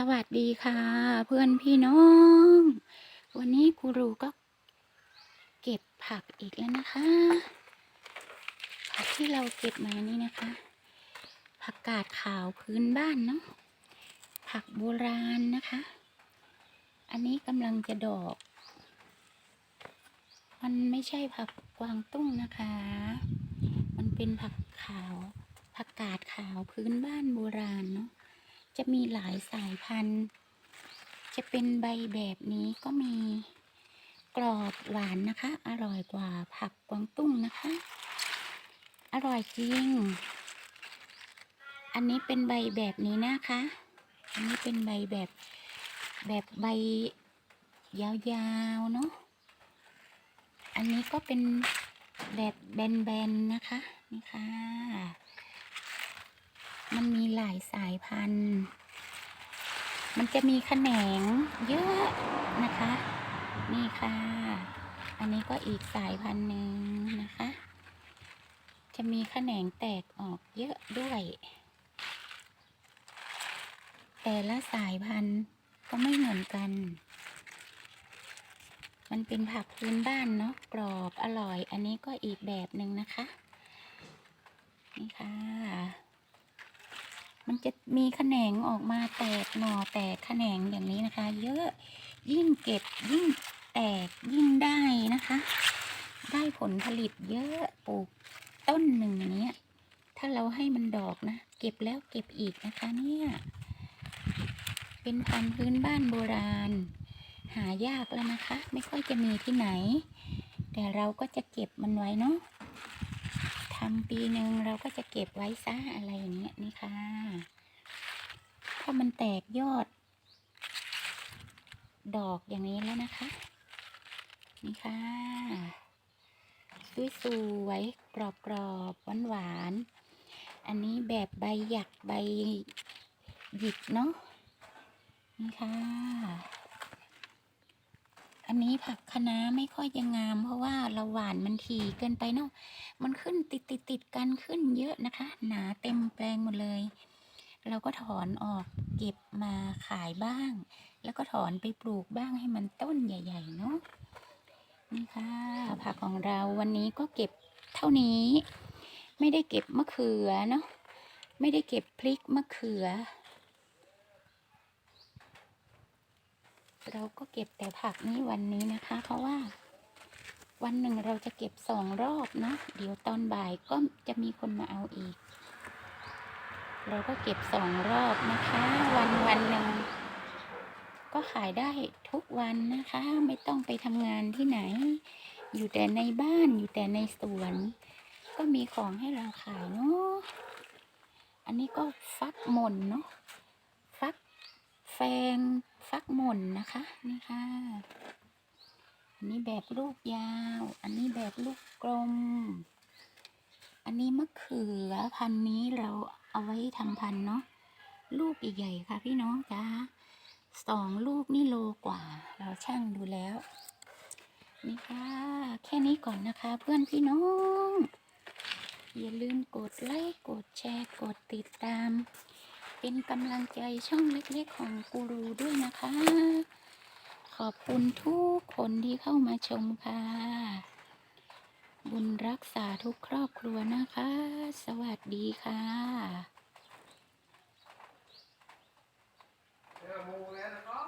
สวัสดีค่ะ เพื่อนพี่น้อง วันนี้ครูรูก็ เก็บผักอีกแล้วนะคะ ผักที่เราเก็บมานี่นะคะ ผักกาดขาวพื้นบ้านเนาะผักโบราณนะคะ อันนี้กำลังจะดอก มันไม่ใช่ผักกวางตุ้งนะคะ มันเป็นผักขาว ผักกาดขาวพื้นบ้านโบราณเนาะ จะมีหลายสายพันธุ์ จะเป็นใบแบบนี้ก็มีกรอบหวานนะคะ อร่อยกว่าผักกวางตุ้งนะคะ อร่อยจริง อันนี้เป็นใบแบบนี้นะคะ อันนี้เป็นใบแบบแบบใบยาวๆเนาะ อันนี้ก็เป็นแบบแบนๆนะคะ นี่ค่ะ มันมีหลายสายพันธุ์ มันจะมีแขนงเยอะนะคะ นี่ค่ะ อันนี้ก็อีกสายพันธุ์หนึ่งนะคะ จะมีแขนงแตกออกเยอะด้วย แต่ละสายพันธุ์ก็ไม่เหมือนกัน มันเป็นผักพื้นบ้านเนาะ กรอบอร่อย อันนี้ก็อีกแบบหนึ่งนะคะ นี่ค่ะ มันจะมีแขนงออกมาแตกหน่อแตกแขนงอย่างนี้นะคะ เยอะยิ่งเก็บยิ่งแตกยิ่งได้นะคะ ได้ผลผลิตเยอะปลูกต้นหนึ่งอย่างเนี้ย ถ้าเราให้มันดอกนะ เก็บแล้วเก็บอีกนะคะเนี่ย เป็นพันธุ์พื้นบ้านโบราณ หายากแล้วนะคะ ไม่ค่อยจะมีที่ไหน แต่เราก็จะเก็บมันไว้เนาะ ทำปีหนึ่งเราก็จะเก็บไว้ซะอะไรอย่างเงี้ยนี่ค่ะถ้ามันแตกยอด ดอกอย่างนี้แล้วนะคะ นี่ค่ะสวยๆกรอบๆหวานอันนี้แบบใบหยักใบหยิกเนาะนี่ค่ะ อันนี้ผักคะน้าไม่ค่อยจะงาม เพราะว่าเราหวานมันถี่เกินไปเนาะมันขึ้นติดติดติดกันขึ้นเยอะนะคะ หนาเต็มแปลงหมดเลย เราก็ถอนออกเก็บมาขายบ้าง แล้วก็ถอนไปปลูกบ้างให้มันต้นใหญ่ๆเนาะนี่ค่ะผักของเราวันนี้ก็เก็บเท่านี้ ไม่ได้เก็บมะเขือเนาะไม่ได้เก็บพริกมะเขือ เราก็เก็บแต่ผักนี้วันนี้นะคะ เพราะว่า วันหนึ่งเราจะเก็บสองรอบนะเดี๋ยวตอนบ่ายก็จะมีคนมาเอาอีก เราก็เก็บสองรอบนะคะ วันวันหนึ่งก็ขายได้ทุกวันนะคะ ไม่ต้องไปทำงานที่ไหน อยู่แต่ในบ้านอยู่แต่ในสวน ก็มีของให้เราขายเนาะอันนี้ก็ฟักหม่นเนาะฟักแฟง ฟักหม่นนะคะ นี่ค่ะ อันนี้แบบลูกยาว อันนี้แบบลูกกลม อันนี้มะเขือพันนี้เราเอาไว้ทำพันเนาะ ลูกใหญ่ๆค่ะพี่น้องจ้าสองลูกนี่โลกว่า เราช่างดูแล้ว นี่ค่ะ แค่นี้ก่อนนะคะ เพื่อนพี่น้อง อย่าลืมกดไลค์ กดแชร์ กดติดตาม เป็นกำลังใจช่องเล็กๆของกูรูด้วยนะคะ ขอบคุณทุกคนที่เข้ามาชมค่ะ บุญรักษาทุกครอบครัวนะคะ สวัสดีค่ะ